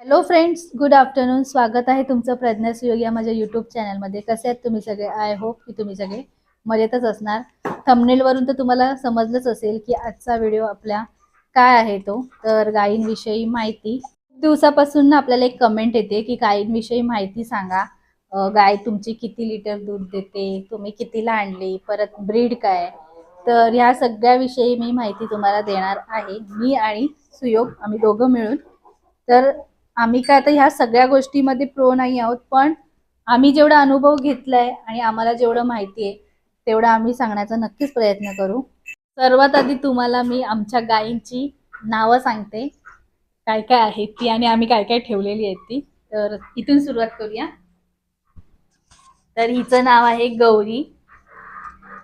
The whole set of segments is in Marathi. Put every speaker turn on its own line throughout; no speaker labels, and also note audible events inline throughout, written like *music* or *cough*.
हॅलो फ्रेंड्स गुड आफ्टरनून स्वागत आहे तुमचं प्रज्ञा सुयोग या माझ्या यूट्यूब चॅनलमध्ये कसे आहेत तुम्ही सगळे? आय होप की तुम्ही सगळे मजेतच असणार. थंबनेलवरून तर तुम्हाला समजलंच असेल की आजचा व्हिडिओ आपल्या काय आहे तो. तर गायींविषयी माहिती. दिवसापासून ना आपल्याला एक कमेंट येते की गायींविषयी माहिती सांगा. गाय तुमची किती लिटर दूध देते? तुम्ही कितीला आणली? परत ब्रीड काय? तर ह्या सगळ्याविषयी मी माहिती तुम्हाला देणार आहे. मी आणि सुयोग आम्ही दोघं मिळून. तर आम्ही काय आता ह्या सगळ्या गोष्टीमध्ये प्रो नाही आहोत पण आम्ही जेवढा अनुभव घेतलाय आणि आम्हाला जेवढं माहिती आहे तेवढं आम्ही सांगण्याचा नक्कीच प्रयत्न करू. सर्वात आधी तुम्हाला मी आमच्या गायींची नावं सांगते. काय काय आहेत ती आणि आम्ही काय काय ठेवलेली आहेत ती. तर इथून सुरुवात करूया. तर हिचं नाव आहे गौरी.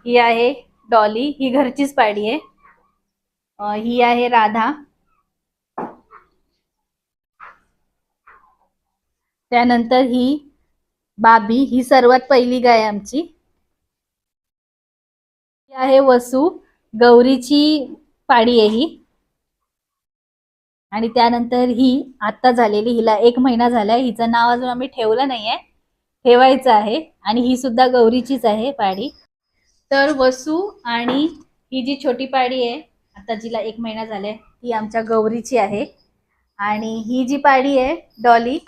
ही आहे डॉली. ही घरचीच पाडी आहे. ही आहे राधा. त्यानंतर ही बाबी ही सर्वात पहिली गाय आमची. ही आहे वसू गौरीची पाडी आहे ही. आणि त्यानंतर ही आता झालेली हिला एक महिना झालाय हिचं नाव अजून आम्ही ठेवलं नाहीये. ठेवायचं आहे आणि ही सुद्धा गौरीचीच आहे पाडी. तर वसू आणि ही जी छोटी पाडी आहे आता जिला एक महिना झालाय ती आमच्या गौरीची आहे. आणि ही जी पाडी आहे डॉली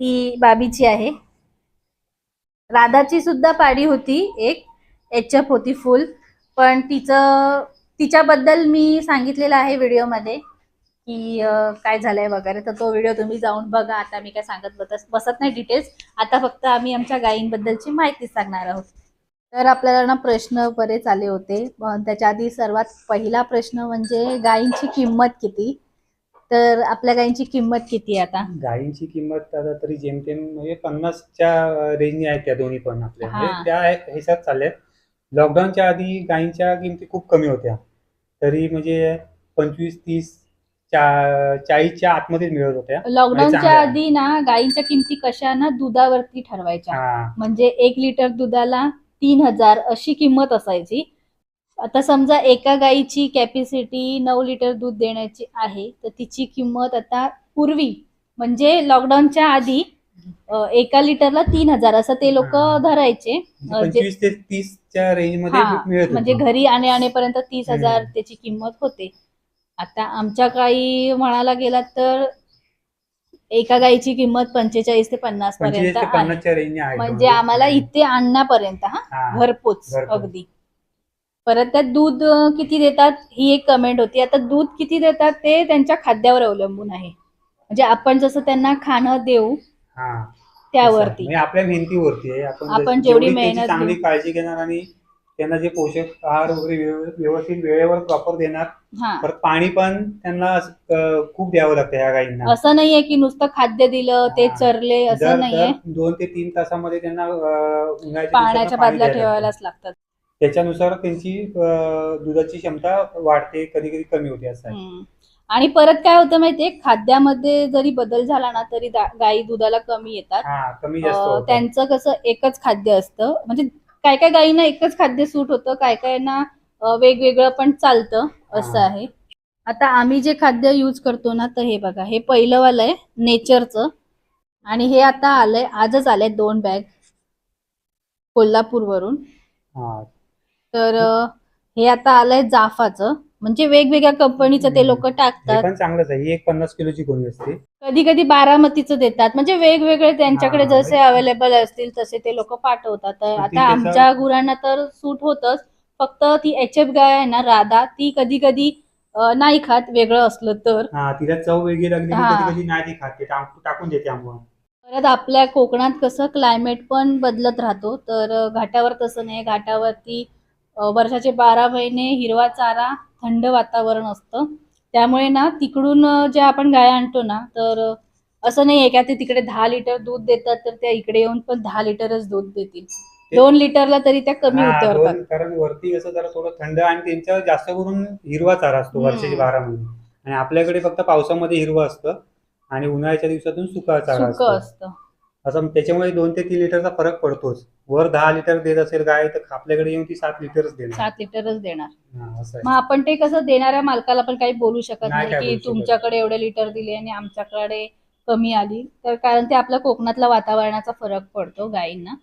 ती बाबीची आहे. राधाची सुद्धा पाडी होती एक एचअप होती फुल. पण तिचं तिच्याबद्दल मी सांगितलेलं आहे व्हिडिओमध्ये की काय झालंय वगैरे. तर तो व्हिडिओ तुम्ही जाऊन बघा. आता मी काय सांगत बसत बसत नाही डिटेल्स आता फक्त आम्ही आमच्या गायींबद्दलची माहिती सांगणार आहोत. तर आपल्याला ना प्रश्न बरेच आले होते. त्याच्या आधी सर्वात पहिला प्रश्न म्हणजे गायींची किंमत किती? तर आपल्या गायींची किंमत किती आहे आता?
गायींची किंमत आता तरी जेमतेम म्हणजे पन्नासच्या रेंजनी आहेत त्या दोन्ही पण आपल्या.
हा.
म्हणजे त्या ह्याच्यात चालल्यात. लॉकडाऊनच्या आधी गायींच्या किमती खूप कमी होत्या. तरी म्हणजे पंचवीस तीस चा चाळीसच्या आतमध्येच मिळत होत्या.
लॉकडाऊनच्या
चांगलं आहे.
आधी ना गायींच्या किमती कशा ना दुधावरती ठरवायच्या.
हा.
म्हणजे एक लिटर दुधाला तीन हजार अशी किंमत असायची. आता समजा एका गाईची कॅपॅसिटी नऊ लिटर दूध देण्याची आहे तर तिची किंमत आता पूर्वी म्हणजे लॉकडाऊनच्या आधी एका लिटरला तीन हजार असं ते लोक. धरायचे
म्हणजे
हा म्हणजे. घरी आणि आणेपर्यंत तीस हजार. त्याची किंमत होते आता आमच्या गाई म्हणायला गेलात तर एका गाईची किंमत पंचेचाळीस ते पन्नास पर्यंत म्हणजे आम्हाला इथे आणण्यापर्यंत हा घरपोच. अगदी परत त्यात दूध किती देतात ही एक कमेंट होती. आता दूध किती देतात ते त्यांच्या खाद्यावर अवलंबून आहे. म्हणजे आपण जसं त्यांना खाणं देऊ
हा.
त्यावरती.
म्हणजे आपल्या मेहनतीवरती आहे. आपण
जेवढी
त्याची
मेहनत
चांगली
घेऊ.
काळजी घेणार आणि त्यांना जे पोषक आहार वगैरे व्यव- व्यवस्थित वेळेवर प्रॉपर देणार
हा.
परत पाणी पण त्यांना अं, खूप द्यावं लागतं ह्या गाईंना
असं नाहीये की नुसतं खाद्य दिलं ते
हा.
चरले
दर-
असं नाहीये.
दर दोन ते तीन तासामध्ये त्यांना अं, उन्हाळ्याच्या
पाण्याच्या
पाणी
बादल्या
द्यायला
ठेवायलाच
लागतं.
लागतात.
त्याच्यानुसार त्यांची दुधाची क्षमता वाढते कधी कधी कमी होते असं आहे.
आणि परत काय होतं माहितीये? खाद्यामध्ये जरी बदल झाला ना तरी गाई दुधाला कमी येतात.
हा कमी जास्त
अं,
होतं.
त्यांचं कसं एकच खाद्य असतं. म्हणजे काय काय गायींना एकच खाद्य सूट होतं काय कायना अं, वेगवेगळं पण चालतं असं
हा.
आहे. आता आम्ही जे खाद्य यूज करतो ना तर हे बघा हे पहिलं वालं आहे नेचरचं. आणि हे आता आलंय आजच आलंय दोन बॅग कोल्हापूरवरून.
हा
तर हे आता आलंय जाफाचं. म्हणजे वेगवेगळ्या कंपनीचं ते लोक
हे
टाकतात
पण चांगलंच आहे. ही एक पन्नास किलोची गोणी असते?
कधी कधी बारामतीचं देतात. म्हणजे वेगवेगळे त्यांच्याकडे
हा,
जसे अवेलेबल असतील तसे ते लोक पाठवतात. तर
पण ती
आता
त्याचा-
आमच्या गुरांना तर सूट होतच. फक्त ती एच एफ गाय आहे ना राधा ती कधी कधी अं, नाही खात. वेगळं असलं तर.
हा तिला चव वेगळी लागली की
हा.
कधी कधी नाही ती खाते टाक- टाकून देते आंबा
परत आपल्या कोकणात कसं क्लायमेट पण बदलत राहतो. तर घाटावर तसं नाही. घाटावरती वर्षाचे बारा महिने हिरवा चारा थंड वातावरण असतं. त्यामुळे ना तिकडून जे आपण गाय आणतो ना तर असं नाही आहे का ते तिकडे दहा लिटर दूध देतात तर त्या इकडे येऊन पण दहा लिटरच दूध देतील. दोन लिटरला तरी त्या कमी
हा,
उतरतात.
कारण वरती कसं जरा थोडं थंड आणि त्यांच्या जास्त करून हिरवा चारा असतो
हम्म.
वर्षाचे बारा महिने. आणि आपल्याकडे फक्त पावसामध्ये हिरवं असतं आणि उन्हाळ्याच्या दिवसातून सुका चारा
सुक
असतो.
असतं.
असं त्याच्यामुळे दोन ते तीन लिटरचा फरक पडतोच. वर दहा लिटर देत असेल गाय तर आपल्याकडे येऊन ती सात लिटरच देणार.
सात लिटरच देणार.
हा, असं आहे.
मग आपण ते कसं देणाऱ्या मालकाला पण काही बोलू शकत
नाही
नाही
काय
की
बोलू शकत.
तुमच्याकडे एवढे लिटर दिले आणि आमच्याकडे कमी आली. तर कारण ते आपल्या कोकणातल्या वातावरणाचा फरक पडतो गायींना.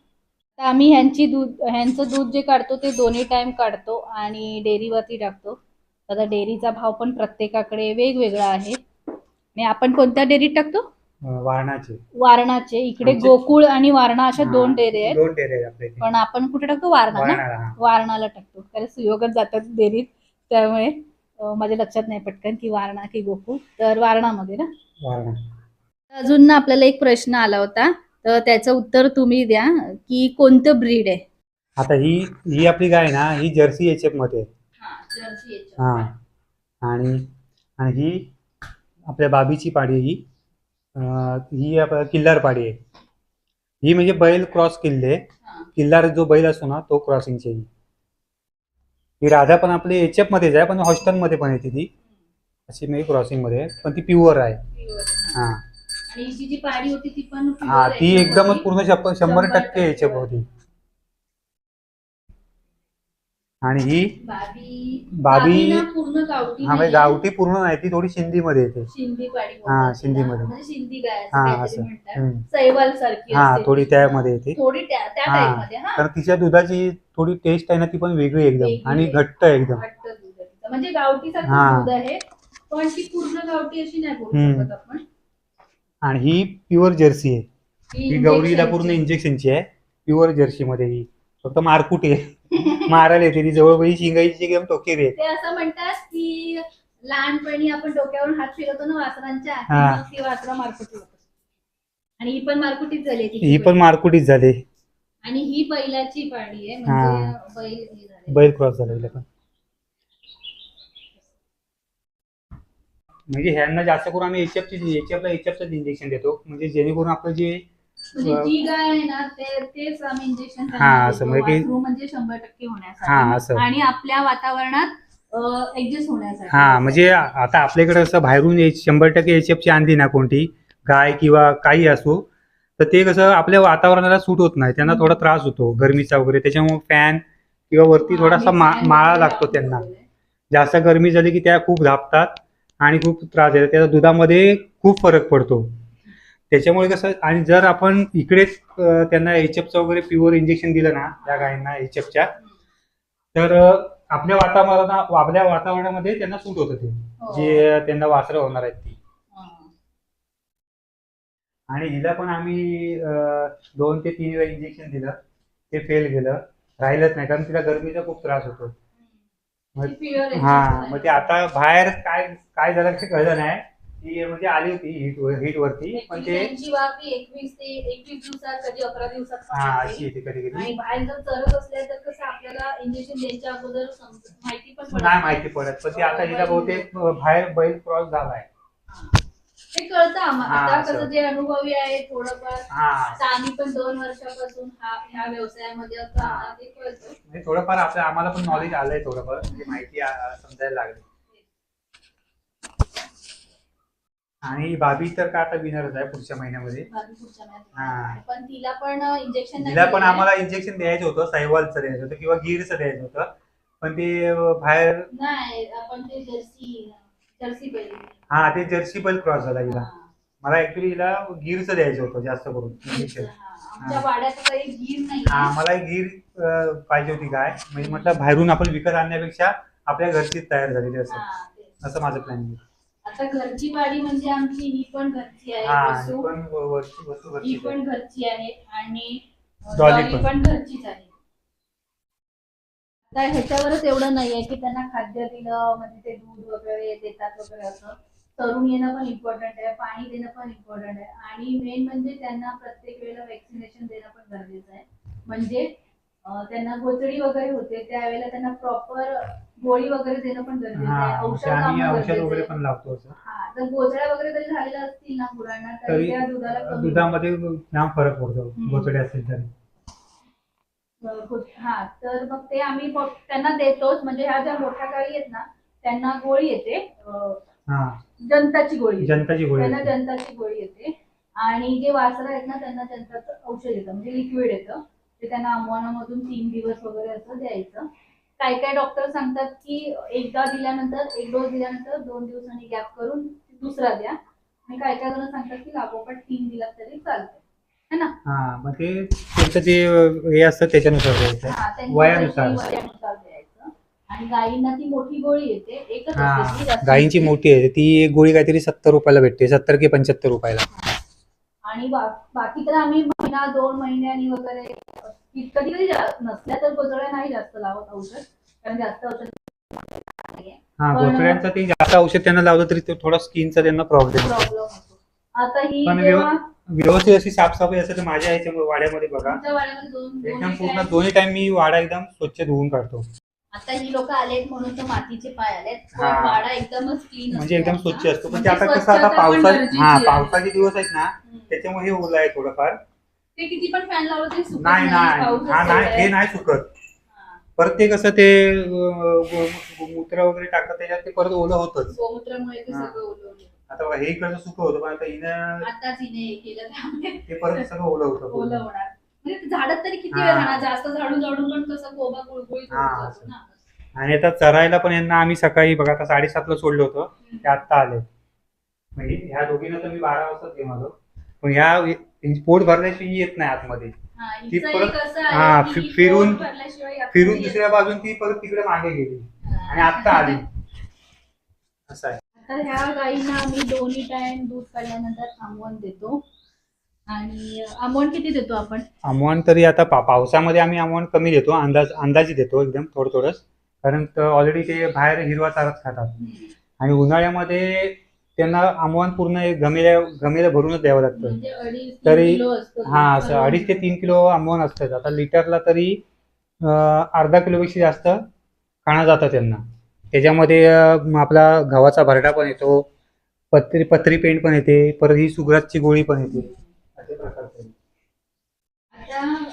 तर आम्ही ह्यांची दूध ह्यांचं दूध जे काढतो ते दोन्ही टाइम काढतो आणि डेअरीवरती टाकतो. आता डेअरीचा भाव पण प्रत्येकाकडे वेगवेगळा आहे. आणि आपण कोणत्या डेअरीत टाकतो?
वारणाचे.
वारणाचे इकडे
आमचे-
गोकुळ आणि वारणा अशा
हा,
दोन डेअरी आहेत.
दोन डेरे आहेत आपल्या इथे.
पण आपण कुठे टाकतो? वारणा ना?
वारणाला, हा.
वारणाला टाकतो. कारण सुयोगच जातात डेअरीत त्यामुळे अं, माझ्या लक्षात नाही पटकन की वारणा की गोकुळ. तर वारणामध्ये ना?
वारणा.
अजून ना आपल्याला एक प्रश्न आला होता. तर त्याचं उत्तर तुम्ही द्या की कोणतं ब्रीड आहे?
आता ही ही आपली गाय ना ही जर्सी एच एफमध्ये आहे. हा आणि आणि ही आपल्या बाबीची पाडी ही. ही आपल्या किल्लार पाडी आहे. ही म्हणजे बैल क्रॉस किल्ले. किल्लार जो बैल असतो ना तो क्रॉसिंगची आहे. ही राधा पण आपली एच एफ मध्येच आहे पण हॉस्टनमध्ये पण येते ती. अशी म्हणजे क्रॉसिंगमध्ये. पण ती प्युअर आहे. हा. हा ती एकदमच पूर्ण शंभर टक्के एच एफ होती. आणि ही
बाबी पूर्ण गावठी
हा म्हणजे. गावठी पूर्ण नाही ती थोडी शिंदी मध्ये येते
शिंदी पाडी
हा.
म्हणजे शिंदी गाय असं
हा, असं.
सैवाल सारखी
हा थोडी. त्यामध्ये येते
थोडी
हा.
मध्ये
तर तिच्या दुधाची थोडी टेस्ट आहे ना ती पण वेगळी एकदम आणि. घट्ट आहे एकदम.
म्हणजे गावठी
हा.
दूध आहे पण ती पूर्ण गावठी अशी नाही बोलू
हम्म.
शकत आपण
आणि ही प्युअर जर्सी आहे
ही
गौरीला पूर्ण. इंजेक्शनची आहे प्युअर जर्सी मध्ये ही फक्त मारकुटी आहे मारायला येते ती जवळ म्हणजे शिंगाईची एकदम टोकेरी आहे
ते असं म्हणतात की लहानपणी आपण डोक्यावरून हात फिरवतो ना वासरांच्या की
हा.
मग ती वासरा मारकुटी होत आणि ही पण मारकुटीच झाली आहे तिची
ही पण मारकुटीच झाली
आणि ही बैलाची पाडी आहे म्हणजे बैल हे झाले
बैल क्रॉस झाला हिला पण. म्हणजे ह्यांना जास्त करून आम्ही एचएफची एचएफला एचएफचं इंजेक्शन देतो. म्हणजे जेणेकरून आपलं जे
म्हणजे जी गाय आहे ना ते तेच आम्ही इंजेक्शन
हा, असं म्हणजे की-
म्हणजे शंभर टक्के
हा,
होण्यासाठी
असं.
आणि आपल्या वातावरणात ऍडजस्ट होण्यासाठी.
हा म्हणजे आता आपल्याकडे असं बाहेरून शंभर टक्के एचएफची आणली ना कोणती गाय किंवा काही असो तर ते कसं आपल्या वातावरणाला सूट होत नाही त्यांना थोडा त्रास होतो गरमीचा वगैरे. त्याच्यामुळे फॅन किंवा वरती थोडासा
आम्ही
मा
fan
माळा लागतो त्यांना. जास्त गरमी झाली की त्या खूप धापतात आणि खूप त्रास देतात त्याचा दुधामध्ये खूप फरक पडतो. त्याच्यामुळे कसं आणि जर आपण इकडेच त्यांना एचएफचं वगैरे प्युअर इंजेक्शन दिलं ना त्या गायींना एचएफच्या तर अं, आपल्या वातावरणा आपल्या वातावरणामध्ये त्यांना सूट होतं ते
हो.
जे त्यांना वासरं होणार आहेत ती. आणि हिला पण आम्ही दोन ते तीन वेळा इंजेक्शन दिलं ते फेल गेलं राहिलंच नाही कारण तिला गरमीचा खूप त्रास होतो. हा मग ते आता बाहेर काय काय झालं ते कळलं नाही ती म्हणजे आली होती हिट हिट वरती पण ते
त्यांची एकवीस ते एकवीस दिवसात कधी अकरा दिवसात
हा. अशी येते कधी
आणि
कधी
बाहेर जर चरत असल्या तर कसं आपल्याला इंजेक्शन द्यायच्या अगोदर समज- माहिती पण पडत
नाही माहिती पडत पण ती आता हिला बहुतेक बाहेर बैल क्रॉस झालाय.
ते कळतं आम्हाला
हा,
आता. कसं जे अनुभवी आहे थोडंफार
हा.
आम्ही पण दोन वर्षापासून हा ह्या व्यवसायामध्ये असतो
हा.
आम्हाला ते कळतं.
म्हणजे थोडंफार आपल्या आम्हाला पण नॉलेज आलंय थोडंफार म्हणजे माहिती आ- समजायला लागली. आणि बाबी तर का आता विनरच आहे पुढच्या महिन्यामध्ये?
पुढच्या
हा.
पण तिला पण इंजेक्शन
तिला पण आम्हाला इंजेक्शन द्यायचं होतं साहिवालचं द्यायचं होतं किंवा गिरचं द्यायचं होतं. पण ते अं, बाहेर
नाही आपण ते जर्सी जर्सी बैल.
हा ते जर्सी बैल क्रॉस झाला हिला
हा.
मला ऍक्च्युली हिला गिरचं द्यायचं होतं जास्त करून इंजेक्शन
हा. आमच्या वाड्यात काही गीर नाही
मला एक गिर अं, पाहिजे होती गाय म्हणजे म्हटलं बाहेरून आपण विकत आणण्यापेक्षा आपल्या घरचीच तयार झालेली असं. असं माझं प्लॅनिंग
आता घरची वाडी म्हणजे आमची ही पण घरची आहे
हा पण व- वरची वस्तू
ही
घरचीच आहे.
पण घरची आहे आणि
डॉली
डॉली
पण.
पण घरचीच आहे. आता ह्याच्यावरच एवढं नाहीये की त्यांना खाद्य दिलं म्हणजे ते दूध वगैरे देतात वगैरे असं. तरुण येणं पण इम्पॉर्टंट आहे पाणी देणं पण इम्पॉर्टंट आहे. आणि मेन म्हणजे त्यांना प्रत्येक वेळेला वॅक्सिनेशन देणं पण गरजेचं आहे. म्हणजे अ, त्यांना गोचडी वगैरे होते त्यावेळेला त्यांना प्रॉपर गोळी वगैरे देणं पण गरजेचं आहे. औषध
ते आम्ही
लावणं
औषध
गरजेचं
वगैरे
आहे.
पण लावतो असं.
हा जर गोचड्या वगैरे जरी झालेल्या असतील ना गुरांना तरी
तरी
त्या दुधाला कमी
दुधामध्ये जाम फरक पडतो
हम्म.
गोचडे असेल तरी.
हा तर मग ते आम्ही त्यांना देतोच. म्हणजे ह्या ज्या मोठ्या गायी आहेत ना त्यांना गोळी येते. अं,
हा.
जनताची गोळी येते.
जनताची गोळी
त्यांना
असते.
जनताची गोळी येते. आणि जे वासरं आहेत ना त्यांना जनताचं औषध येतं. म्हणजे लिक्विड येतं. ते त्यांना अमवानामधून तीन दिवस वगैरे असं द्यायचं. काय काय डॉक्टर सांगतात की एकदा दिल्यानंतर एक डोस दिल्यानंतर दोन दिवसांनी गॅप करून दुसरा द्या. आणि काय काय जण सांगतात की लागोपाठ तीन दिला तरी चालतंय. है ना?
हा मग ते त्यांचं जे हे असतं त्याच्यानुसार द्यायचं.
हा, त्यांची
वयानुसार.
जशी वयानुसार द्यायचं. आणि गायींना ती मोठी गोळी येते एकच
हा
असते ती जास्त
गायींची. मोठी आहे ती एक गोळी काहीतरी सत्तर रुपयाला भेटते सत्तर की पंच्याहत्तर रुपयाला.
आणि बा- बाकी तर आम्ही महिना दोन महिन्यांनी वगैरे कधी कधी नसल्या तर गोजळ्या नाही जास्त लावत औषध कारण जास्त औषध.
हा गोचड्यांचं ते जास्त औषध त्यांना लावलं तरी ते थोडा स्किनचा त्यांना प्रॉब्लेम
प्रॉब्लेम होतो. आता ही
पण
जेव्हा
व्यवस्थित अशी साफसफाई असेल तर माझ्या ह्याच्या वाड्यामध्ये बघा.
तुमच्या वाड्यामध्ये दोन
एकदम
दोन्ही
पूर्ण
time-
दोन्ही टाइम मी वाडा एकदम स्वच्छ धुवून काढतो.
आता ही लोक आलेत म्हणून तर मातीचे पाय आलेत पण
हा.
वाडा एकदमच क्लीन
म्हणजे एकदम स्वच्छ असतो. पण ते आता कसं आता पावसा हा पावसाचे दिवस आहेत ना त्याच्यामुळे हे ओलं आहे थोडंफार.
ते किती पण फॅन लावलं तरी सुकत
नाही नाही हा नाही हे सुकत. परत ते कसं ते मूत्र वगैरे टाकतात त्याच्यात ते परत ओलं होतच
गोमूत्रामुळे ते
हा.
सगळं ओलं ओलं.
आता हे इकडचं सुकं होतं पण आता हिनं
आताच हिने हे केलं त्यामुळे
ते परत सगळं ओलं.
होणार म्हणजे झाडात तरी किती
हा.
वेळ राहणार जास्त झाडून झाडून पण कसं कोबा गुळगुळीत
हा,
होत जातो
असं.
ना
आणि आता चरायला पण यांना आम्ही सकाळी बघा आता साडेसातला सोडलं होतं ते आत्ता आले म्हणजे ह्या दोघींना तर मी बारा वाजताच घेऊन आलो पण ह्या पोट भरल्याशिवाय येत नाही आतमध्ये.
हा,
ती परत- हा, फि-
ही
फिरून- फिरून दुसऱ्या बाजून ती परत तिकडे मागे गेली. आणि आत्ता आली. असं आहे.
आता ह्या गाईंना आम्ही दोन्ही टाइम दूध काढल्यानंतर आंबवण देतो. आणि आंबवण किती देतो आपण?
आमवण तरी आता पा पावसामध्ये आम्ही आमवण कमी देतो. अंदाज अंदाजी देतो एकदम थोडं थोडंच कारण ऑलरेडी ते बाहेर हिरवा चाराच खातात. आणि उन्हाळ्यामध्ये त्यांना आमवण पूर्ण गमेल्या गमेला भरूनच द्यावं लागतं
म्हणजे अडीच तीन
तरी-
किलो असतं
हा. असं अडीच ते तीन किलो आंबवण असतं आता लिटरला तरी अं, अर्धा किलोपेक्षा जास्त खाणं जातं त्यांना त्याच्यामध्ये अं, आपला गव्हाचा भरडा पण येतो पत्री पत्री पेंट पण येते परत ही सुग्रासची गोळी पण येते अशा प्रकारचं आहे.
आता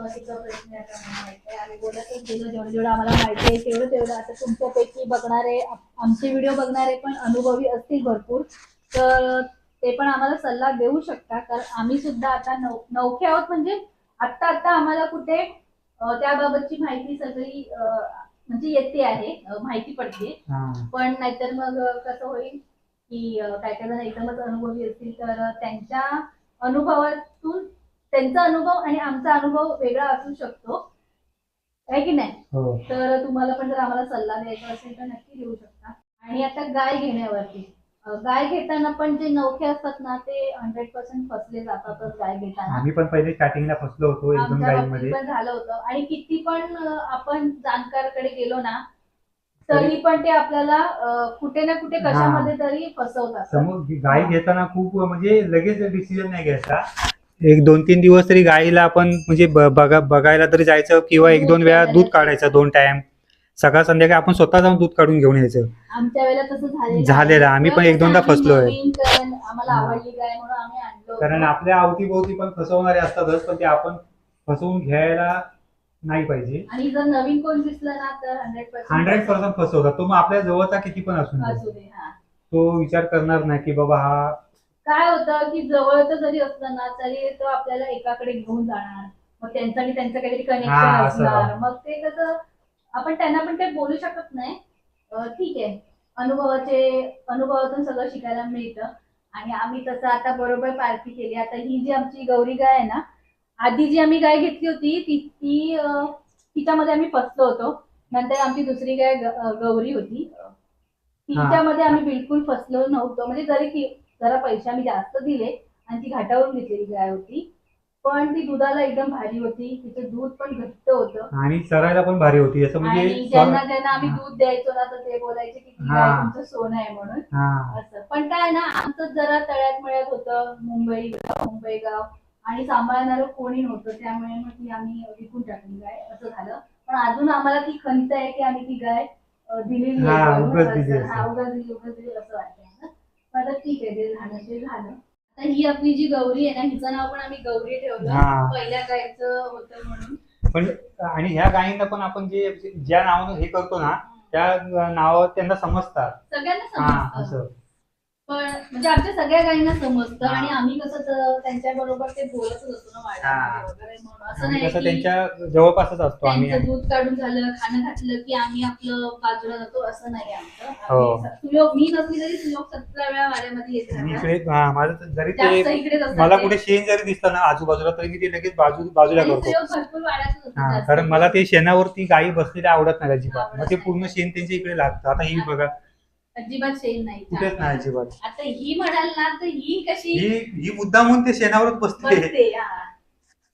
अं, चौथा पाचवा तिचा प्रश्न आता मला माहिती आहे. आम्ही बोलतच गेलो जेवढं जेवढं आम्हाला माहिती आहे तेवढं तेवढं. आता तुमच्यापैकी बघणारे आमचे व्हिडिओ बघणारे पण अनुभवी असतील भरपूर. तर ते पण आम्हाला सल्ला देऊ शकता. कारण आम्ही सुद्धा आता नौ नौखे आहोत. म्हणजे आत्ता आत्ता आम्हाला कुठे त्याबाबतची माहिती सगळी म्हणजे येते आहे. माहिती पडते. पण नाहीतर मग कसं होईल की काय काय जण एकदमच अनुभवी असतील. तर त्यांच्या अनुभवातून त्यांचा अनुभव आणि आमचा अनुभव वेगळा असू शकतो. आहे की नाही?
हो.
तर तुम्हाला पण जर आम्हाला सल्ला द्यायचा असेल तर नक्की देऊ शकता. आणि आता गाय घेण्यावरती. गाय घेताना पण जे नौखे असतात ना ते हंड्रेड पर्सेंट फसले जातातच गाय घेताना.
आम्ही पण पहिले स्टार्टिंगला फसलो होतो
आमच्या
गाईमध्ये
पण झालं होतं. आणि किती पण अं, आपण जाणकारकडे गेलो ना तरी पण ते आपल्याला अं, कुठे ना कुठे कशामध्ये तरी फसवतात.
समोर गाय घेताना खूप म्हणजे लगेच डिसिजन नाही घ्यायचा. एक दोन तीन दिवस तरी गाईला आपण म्हणजे बघा बघायला तरी जायचं किंवा एक दोन वेळा दूध काढायचं दोन टाइम सकाळ संध्याकाळी आपण स्वतः जाऊन दूध काढून घेऊन यायचं
आमच्या वेळेला तसं झालेलं.
आम्ही पण एक दोनदा फसलोय.
कारण.
आपल्या अवतीभोवती पण फसवणारे असतातच पण ते आपण फसवून घ्यायला नाही पाहिजे
आणि जर नवीन कोण दिसलं ना तर हंड्रेड
पर्सेंट फसवतात तो मग आपल्या जवळचा किती पण असून.
असू हा
तो विचार करणार नाही की बाबा हा
काय होतं की जवळचं जरी असलं ना तरी तो आपल्याला एकाकडे घेऊन जाणार. मग त्यांचं आणि त्यांचं काहीतरी
हा,
कनेक्शन
असं.
असणार. मग ते कसं आपण त्यांना पण काही बोलू शकत नाही. अं, ठीक आहे. अनुभवाचे अनुभवातून सगळं शिकायला मिळतं. आणि आम्ही तसं आता बरोबर पारखी केली. आता ही जी आमची गौरी गाय आहे ना आधी जी आम्ही गाय घेतली होती ती ती अं, तिच्यामध्ये आम्ही फसलो होतो. नंतर आमची दुसरी गाय ग- अं, गौरी होती. तिच्यामध्ये आम्ही बिलकुल फसलो नव्हतो. म्हणजे जरी ती जरा पैसे आम्ही जास्त दिले आणि ती घाटावरून घेतलेली गाय होती पण ती दुधाला एकदम भारी होती. तिचं दूध पण घट्ट होतं.
आणि चरायला पण भारी होती. असं
आणि
म्हणजे
ज्यांना ज्यांना आम्ही
हा.
दूध द्यायचो ना तर ते बोलायचे की ती
हा.
गाय तुमचं सोनं आहे म्हणून.
हा.
असं. पण काय ना आमचं जरा तळ्यात मळ्यात होतं. मुंबई मुंबई गाव आणि सांभाळणारं कोणी नव्हतं. त्यामुळे मग ती आम्ही विकून टाकली गाय. असं झालं. पण अजून आम्हाला ती खंत आहे की आम्ही ती गाय अं, दिलेली
हा,
आहे म्हणून
उगाच दिली
असं. हा, उगाच दिली उगाच दिली असं आता ठीक आहे जे झालं ते झालं. आता ही आपली जी गौरी आहे ना हिचं नाव पण आम्ही गौरी ठेवलं.
हा.
पहिल्या गायचं होतं म्हणून.
पण आणि ह्या गायींना पण आपण जे ज्या नावानं हे करतो ना त्या नावावर त्यांना समजतात.
सगळ्यांना
हा
समजतं.
असं.
पण म्हणजे आमच्या सगळ्या गायींना समजतं. आणि आम्ही कसं त्यांच्या बरोबर ते बोलतच असतो ना वाड्यामध्ये वगैरे म्हणून असं
आम्ही
नाही
कसं
की
त्यांच्या जवळपासच असतो आम्ही
त्यांचं दूध काढून झालं खाणं घातलं की आम्ही आपलं बाजूला जातो असं नाही आमचं
हो.
आम्ही सुयोग मी नसली तरी सुयोग सतरा वेळा वाड्यामध्ये येत
मी
राहतात.
इकडे हा, माझं तर जरी
जास्त
ते
इकडेच असतात
मला
ते.
कुठे शेण जरी दिसलं ना आजूबाजूला तरी मी ते लगेच बाजू बाजूला
आणि
करतो
सुयोग भरपूर वाड्यातच असतात
हा
जास्त.
कारण मला ते शेणावरती गायी बसलेली आवडत नाही अजिबात मग ते. पूर्ण शेण त्यांच्या इकडे लागतं आता ही बघा
अजिबात शेण नाही
कुठेच नाही अजिबात
आता ही म्हणाल ना तर ही कशी
ही ही मुद्दामून ते शेणावरच बसते
बसते हा.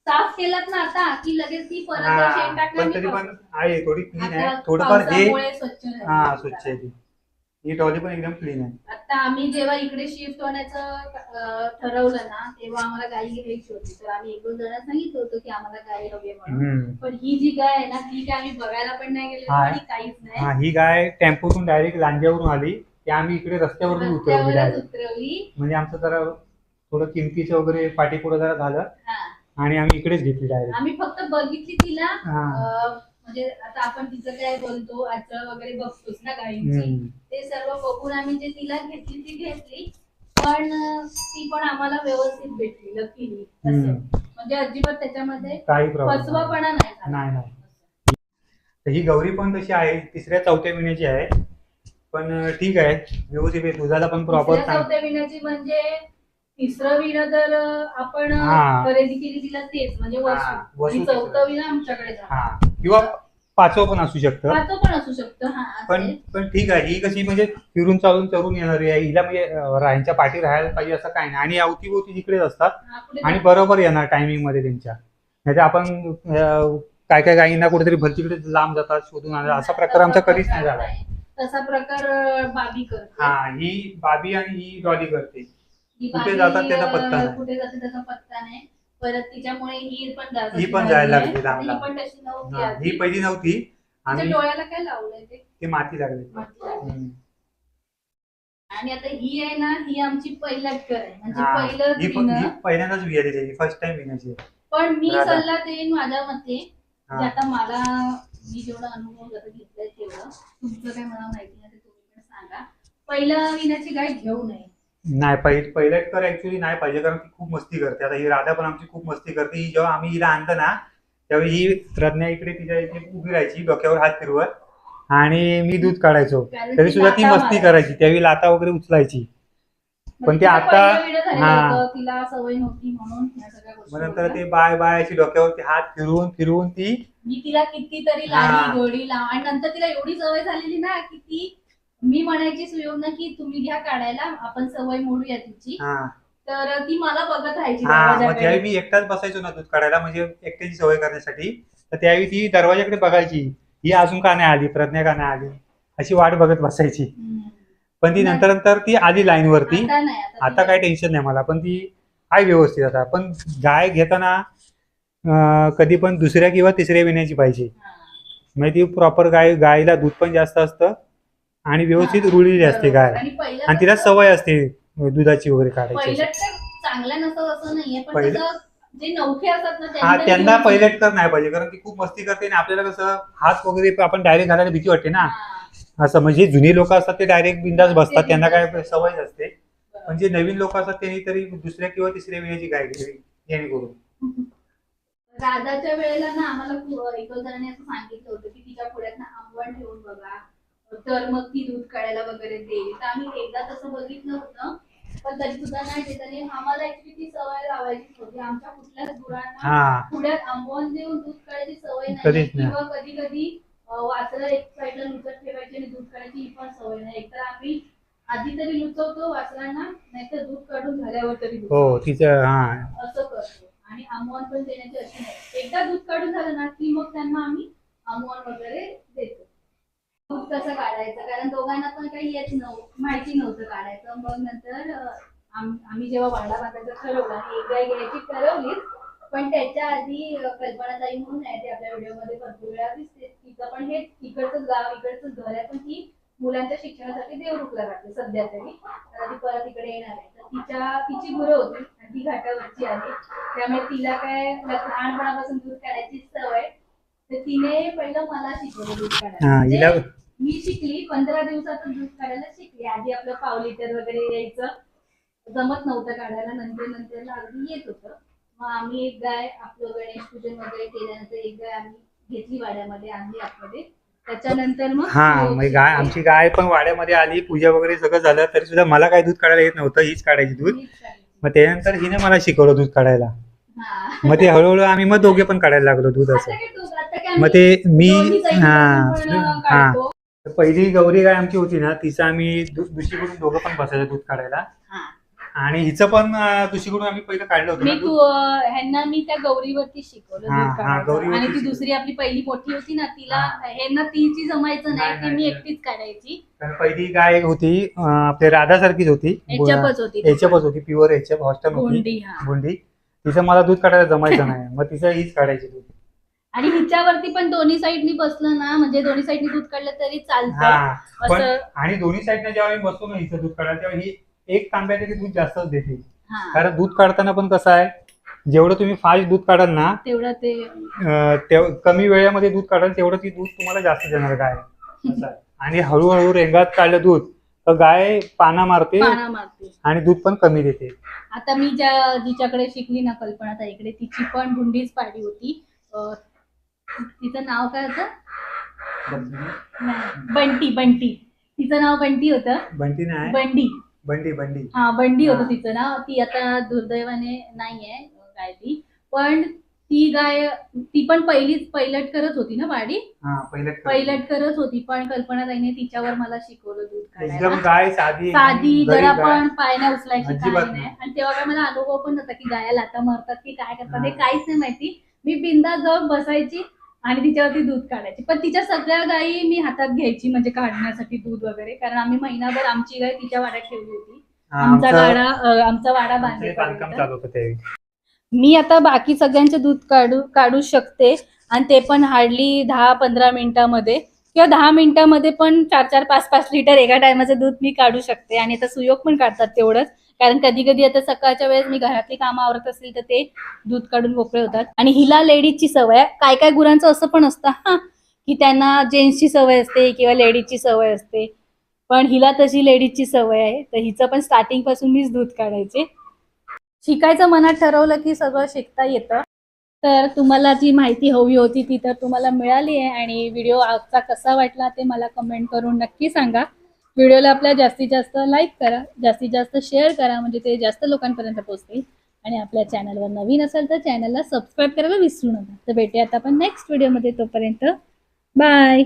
साफ केलात ना आता की लगेच ती परत शेण टाकलं
पण तरी पण. आहे थोडी क्लीन आहे थोडंफार हे
स्वच्छ.
हा स्वच्छ आहे ती ही ट्रॉली पण एकदम क्लीन आहे.
आता आम्ही जेव्हा इकडे शिफ्ट होण्याचं ठरवलं ना तेव्हा आम्हाला गाई घ्यायची होती. तर आम्ही एक दोन जणांना सांगितलं होतं की आम्हाला गाई हवी आहे म्हणून.
हम्म.
पण ही जी गाय आहे ना ती काय आम्ही बघायला पण नाही गेलेलो
हा.
आणि काहीच नाही.
हा ही गाय टेम्पोतून डायरेक्ट लांज्यावरून आली. ते आम्ही इकडे रस्त्यावरून उतरवली
रस्त्यावरच
डायरेक्ट
उतरवली.
म्हणजे आमचं जरा थोडं किमतीचं वगैरे पाठीपुढं जरा झालं.
हा.
आणि आम्ही इकडेच घेतली डायरेक्ट
आम्ही फक्त बघितली तिला
हा.
अं, म्हणजे आता आपण तिचं काय बोलतो आचळ वगैरे बघतोच ना गायींची ते सर्व बघून आम्ही जे तिला घेतली ती घेतली पण ती पण आम्हाला व्यवस्थित भेटली लकीली असं
हम्म.
म्हणजे अजिबात त्याच्यामध्ये
काही प्रॉब्लेम
फसवापणा नाही झाला.
नाही नाही तर ही गौरी पण तशी आहे तिसऱ्या चौथ्या महिन्याची आहे पण अं, ठीक आहे व्यवस्थित आहे. दुधाला पण प्रॉपर
तिसऱ्या चौथ्या विण्याची म्हणजे तिसरं विणं तर अं, आपण
हा.
खरेदी केली तिला तेच म्हणजे
हा,
वस्तू आणि
तिसरं.
चौथं विणं आमच्याकडे झालं.
हा किंवा पाचवं पण असू शकतं.
पाचवं पण असू शकतं हा
पण
असेल.
पण ठीक आहे. ही कशी म्हणजे फिरून चालून चरून येणारी आहे. हिला म्हणजे अं, राहायच्या पाठी राहायला पाहिजे असं काही नाही. आणि अवतीभोवती तिकडेच असतात.
हा, पुढे
आणि. बरोबर येणार टायमिंगमध्ये त्यांच्या. नाही आपण अं, काय काय गायींना कुठेतरी भलतीकडे लांब जातात शोधून आणतात. असा प्रकार आमचा कधीच नाही झाला.
तसा प्रकार अं, बाबी करते.
हा ही बाबी आणि ही डॉली करते.
ही
कुठे
बाबी,
जातात त्याचा
अं,
पत्ता नाही.
कुठे जाते त्याचा पत्ता नाही. परत तिच्यामुळे ही पण जात
ही पण जायला लागली लांब
ही
लांब.
पण तशी नव्हती
हा,
आधी.
ही पहिली नव्हती
तिच्या
आणि
डोळ्याला काय लावलंय ते
ते माती लागली
माती लागली.
हम्म.
आणि आता ही आहे ना ही आमची पहिलाच घर आहे म्हणजे
हा,
पहिलंच
ही पण- ही
विणं.
पहिल्यांदाच विहारी फर्स्ट टाइम आहे.
पण मी
राधा.
सल्ला देईन माझ्या मते
हा.
आता मला मी जेवढा अनुभव जर घेतलाय तेवढं तुमचं काय मला माहिती नाही ते तुम्ही पण सांगा पहिला विण्याची गाय घेऊ नये
नाही पहिले पहिल्या तर ऍक्च्युली नाही पाहिजे कारण ती खूप मस्ती करते आता ही राधा पण आमची खूप मस्ती करते ही जेव्हा आम्ही हिला आणतो ना त्यावेळी ही प्रज्ञा इकडे तिच्या इथे उभी राहायची डोक्यावर हात फिरवत आणि मी दूध काढायचो तरी
ती
सुद्धा ती मस्ती. करायची त्यावेळी लाता वगैरे उचलायची
मग
पण ते आता-
पहिलं
हा.
तिला सवय नव्हती म्हणून या सगळ्या गोष्टी
मग नंतर
होत्या.
ते बाय बाय अशी डोक्यावरती हात फिरवून फिरवून ती
मी तिला कितीतरी
हा.
लाडी गोडी लाव आणि नंतर तिला एवढी सवय झालेली ना की ती मी म्हणायची सुयोग ना की तुम्ही घ्या काढायला आपण सवय मोडूया तिची.
हा.
तर ती मला बघत राहायची
हा मग
दरवाजाकडे.
त्यावेळी मी एकटाच बसायचो ना दूध काढायला म्हणजे एकट्याची सवय करण्यासाठी. तर त्यावेळी ती दरवाजाकडे बघायची ही अजून का नाही आली? प्रज्ञा का नाही आली? अशी वाट बघत बसायची.
हम्म.
पण ती नंतर नंतर ती आली लाईन वरती
आता नाही आता
आता काय टेन्शन नाही मला पण ती आहे व्यवस्थित आता. पण गाय घेताना अं, कधी पण दुसऱ्या किंवा तिसऱ्या विण्याची पाहिजे.
हा.
म्हणजे ती प्रॉपर गाय गायला दूध पण जास्त असतं. आणि व्यवस्थित रुळलेली असते. गाय
आणि पहिलं
तिला सवय असते दुधाची वगैरे
पहिलं
काढायची
चांगल्या नसतात असं नाहीये पण
पहिलं-
कसं जे नौखे असतात ना
हा
तरी
त्यांना पहिलेट तर नाही पाहिजे कारण ती खूप मस्ती करते आणि आपल्याला कसं हात वगैरे आपण डायरेक्ट घालायला भीती वाटते ना. असं म्हणजे जुनी लोक असतात ते डायरेक्ट बिंदास बसतात त्यांना काय सवय असते
बरोबर.
पण जे नवीन लोक असतात त्यांनी तरी दुसऱ्या किंवा तिसऱ्या विण्याची गाय घ्यावी जेणेकरून
राधाच्या वेळेला ना आम्हाला एक जणांनी असं सांगितलं होतं की तिच्या पुढ्यात ना आंबवण ठेवून बघा तर मग ती दूध काढायला वगैरे देईल. तर आम्ही एकदा तसं बघितलं होतं पण तरी सुद्धा नाही देत. आणि आम्हाला ऍक्च्युली ती सवय लावायची होती. आमच्या कुठल्याच गुरांना
हा.
पुढ्यात आंबवण देऊन दूध काढायची सवय नाही.
कधीच नाही.
किंवा कधी कधी वासरं एक साईडला लुचत ठेवायची आणि दूध काढायची ही पण सवय नाही. एकतर आम्ही आधी तरी लुचवतो वासरांना नाहीतर दूध काढून झाल्यावर तरी
हो. तिचं हा.
असं करतो. आणि आमोन पण देण्याची अशी नाही. एकदा दूध काढून झालं ना की मग त्यांना आम्ही आमोन वगैरे देतो. दूध कसं काढायचं. कारण दोघांना पण काही येत नव्हतं माहिती नव्हतं काढायचं. मग नंतर आम- आम्ही जेव्हा वाडा बांधायचं ठरवलं आणि एक गाय घ्यायची ठरवलीच. पण त्याच्या आधी अं, कल्पनाताई म्हणून आहे ते आपल्या व्हिडिओमध्ये भरपूर वेळा दिसते. तिचं पण हे इकडचं गाव इकडचं घर आहे. पण ती मुलांच्या शिक्षणासाठी देवरुखला राहते सध्या तरी. आता ती परत इकडे येणार आहे. तर तिच्या तिची गुरं होती. आणि ती घाटावरची आली त्यामुळे तिला काय लहानपणापासून दूध काढायची सवय. तर तिने पहिलं मला शिकवलं दूध
हा
काढायला म्हणजे मी शिकली पंधरा दिवसातच दूध काढायला शिकली. आधी आपलं पाव लिटर वगैरे यायचं. जमत नव्हतं काढायला. नंतर नंतर अगदी येत होतं. मग आम्ही एक गाय आपलं गणेश पूजन वगैरे केल्यानंतर एक गाय आम्ही घेतली वाड्यामध्ये आणली आतमध्ये. त्याच्यानंतर मग
हा गाय. आमची गाय पण वाड्यामध्ये आली. पूजा वगैरे सगळं झालं. तरी सुद्धा मला काही दूध काढायला येत नव्हतं. हीच काढायची दूध.
मीच.
मग त्यानंतर हिने मला शिकवलं दूध काढायला.
हा.
मग ते हळूहळू आम्ही मग दोघे पण काढायला लागलो दूध
आता
असं.
काय आता काय
मग ते मी हा. पहिली गौरी गाय आमची होती ना तिचं आम्ही दुसरीकडून दोघं पण बसायचं दूध काढायला
हा.
आणि हिचं पण दुसरीकडून आम्ही पहिलं काढलं होतं
मी
ना
तू
दूध.
ह्यांना मी त्या गौरीवरती शिकवलं
हा,
दूध
हा,
काढायचं.
गौरीवरती
आणि ती. दुसरी आपली पहिली मोठी होती ना तिला
हा.
ह्यांना तिची जमायचं
नाही,
नाही ती मी
नाही.
एकटीच काढायची
कारण पहिली गाय होती अं, आपली राधासारखीच होती
याच्यापच होती ती.
होती प्युअर एचएफ हॉस्टेल होती
गोंडी हा
गुंडी तिचं मला दूध काढायला जमायचं *laughs* नाही मग तिचं हीच काढायची दूध
आणि हिच्यावरती पण दोन्ही साईडनी बसलं ना म्हणजे दोन्ही साईडनी दूध काढलं तरी चालतं.
हा पण
असं.
आणि दोन्ही साईडने जेव्हा मी बसतो ना हिचं दूध काढायला तेव्हा ही एक तांब्या तरी दूध जास्तच देते.
हा.
कारण दूध काढताना पण कसं आहे जेवढं तुम्ही फास्ट दूध काढाल ना
तेवढं ते
अं, तेव- कमी वेळेमध्ये दूध काढाल तेवढं ती दूध तुम्हाला जास्त देणार गाय. *laughs* असं आहे. आणि हळूहळू रेंगात काढलं दूध तर गाय पाना मारते
पाना मारते.
आणि दूध पण कमी देते.
आता मी ज्या जिच्याकडे शिकली ना कल्पना ताईकडे तिची पण गुंडीच पाडी होती. अं, तिचं नाव काय होतं? नाही, बंटी बंटी. तिचं नाव बंटी होतं.
बंटी नाही.
बंडी.
बंडी बंडी.
हा बंडी होतं. तिचं नाव. ती आता दुर्दैवाने नाहीये गाय ती पण ती गाय ती पण पहिलीच पैलट करत होती ना वाडी? पैलट करत होती. पण कल्पना ताईने तिच्यावर मला शिकवलं दूध काढायला.
गाय साधी
साधी जरा. पण पायण्या उचलायची काही नाही. आणि तेव्हा काय मला अनुभव पण नव्हता की गाया लाता मारतात की काय करतात हा. काहीच नाही माहिती. मी बिंदा जाऊन बसायची. आणि तिच्यावरती दूध काढायची. पण तिच्या सगळ्या गायी मी हातात घ्यायची म्हणजे काढण्यासाठी दूध वगैरे. कारण आम्ही महिनाभर आमची गाय तिच्या वाड्यात ठेवली होती. आमचा वाडा
आमचं
होतं
त्यावेळी
मी आता बाकी सगळ्यांचे दूध काढू काढू शकते. आणि ते पण हार्डली दहा पंधरा मिनिटामध्ये. किंवा दहा मिनिटामध्ये पण चार चार पाच पाच लिटर एका टायमाचं दूध मी काढू शकते. आणि आता सुयोग पण काढतात तेवढंच. कारण कधी कधी आता सकाळच्या वेळेस मी घरातली कामं आवरत असेल तर ते दूध काढून मोकळे होतात. आणि हिला लेडीजची सवय आहे. काय काय गुरांचं असं पण असतं हा की त्यांना जेंट्सची सवय असते किंवा लेडीजची सवय असते. पण हिला तशी लेडीजची सवय आहे. तर हिचं पण स्टार्टिंगपासून मीच दूध काढायचे. शिकायचं मनात ठरवलं की सगळं शिकता येतं. तर तुम्हाला जी माहिती हवी होती ती तर तुम्हाला मिळाली आहे. आणि व्हिडिओ आजचा कसा वाटला ते मला कमेंट करून नक्की सांगा. व्हिडिओला आपल्या जास्तीत जास्त लाईक करा जास्तीत जास्त शेअर करा म्हणजे ते जास्त लोकांपर्यंत पोहोचतील. आणि आपल्या चॅनलवर नवीन असेल तर चॅनलला सबस्क्राईब करायला विसरू नका. तर भेटूयात आपण नेक्स्ट व्हिडिओमध्ये तोपर्यंत. बाय